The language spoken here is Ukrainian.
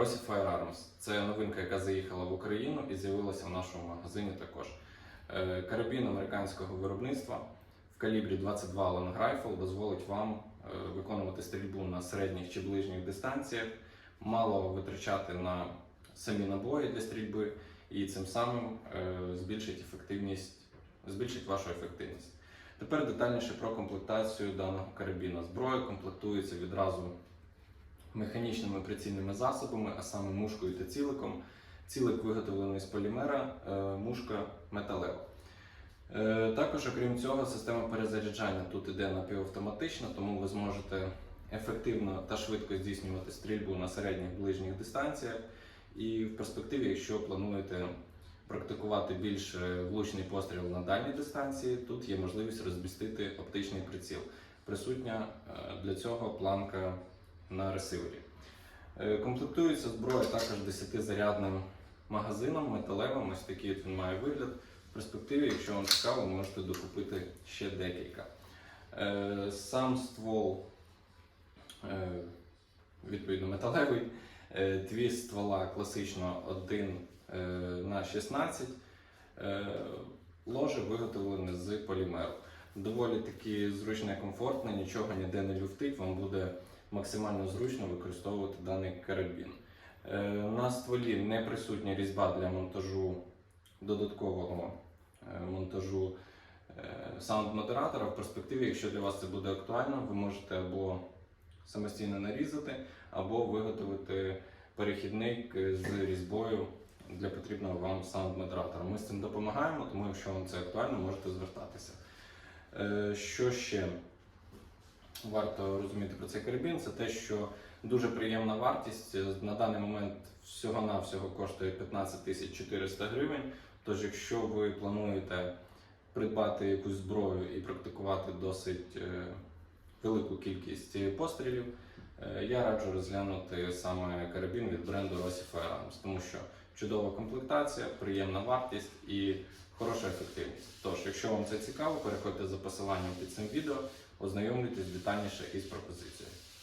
Rossi Firearms. Це новинка, яка заїхала в Україну і з'явилася в нашому магазині також. Е, Карабін американського виробництва в калібрі 22 Long Rifle дозволить вам е, виконувати стрільбу на середніх чи ближніх дистанціях, мало витрачати на самі набої для стрільби і цим самим е, збільшить ефективність, збільшить вашу ефективність. Тепер детальніше про комплектацію даного карабіна. Зброя комплектується відразу механічними прицільними засобами, а саме мушкою та ціликом. Цілик виготовлений з полімера, е, мушка металева. Е, Також, окрім цього, система перезаряджання тут іде напівавтоматична, тому ви зможете ефективно та швидко здійснювати стрільбу на середніх ближніх дистанціях. І в перспективі, якщо плануєте практикувати більш е, влучний постріл на дальній дистанції, тут є можливість розмістити оптичний приціл. Присутня для цього планка на ресивері. Е, Комплектується зброя також 10-зарядним магазином металевим. Ось такий він має вигляд. В перспективі, якщо вам цікаво, можете докупити ще декілька. Е, Сам ствол е, відповідно металевий. Дві ствола класично 1 е, на 16. Е, Ложе виготовлене з полімеру. Доволі таки зручне, комфортне, нічого ніде не люфтить, вам буде максимально зручно використовувати даний карабін. Е, На стволі не присутня різьба для монтажу додаткового е, монтажу е, саунд-модератора. В перспективі, якщо для вас це буде актуально, ви можете або самостійно нарізати, або виготовити перехідник з різьбою для потрібного вам саунд-модератора. Ми з цим допомагаємо, тому якщо вам це актуально, можете звертатися. Що ще варто розуміти про цей карабін? Це те, що дуже приємна вартість. На даний момент всього-навсього коштує 15 тисяч 400 гривень. Тож, якщо ви плануєте придбати якусь зброю і практикувати досить е, велику кількість пострілів, е, я раджу розглянути саме карабін від бренду Rossi Firearms, тому що чудова комплектація, приємна вартість і хороша ефективність. Тож, якщо вам це цікаво, переходьте за посиланням під цим відео, ознайомлюйтесь детальніше із пропозицією.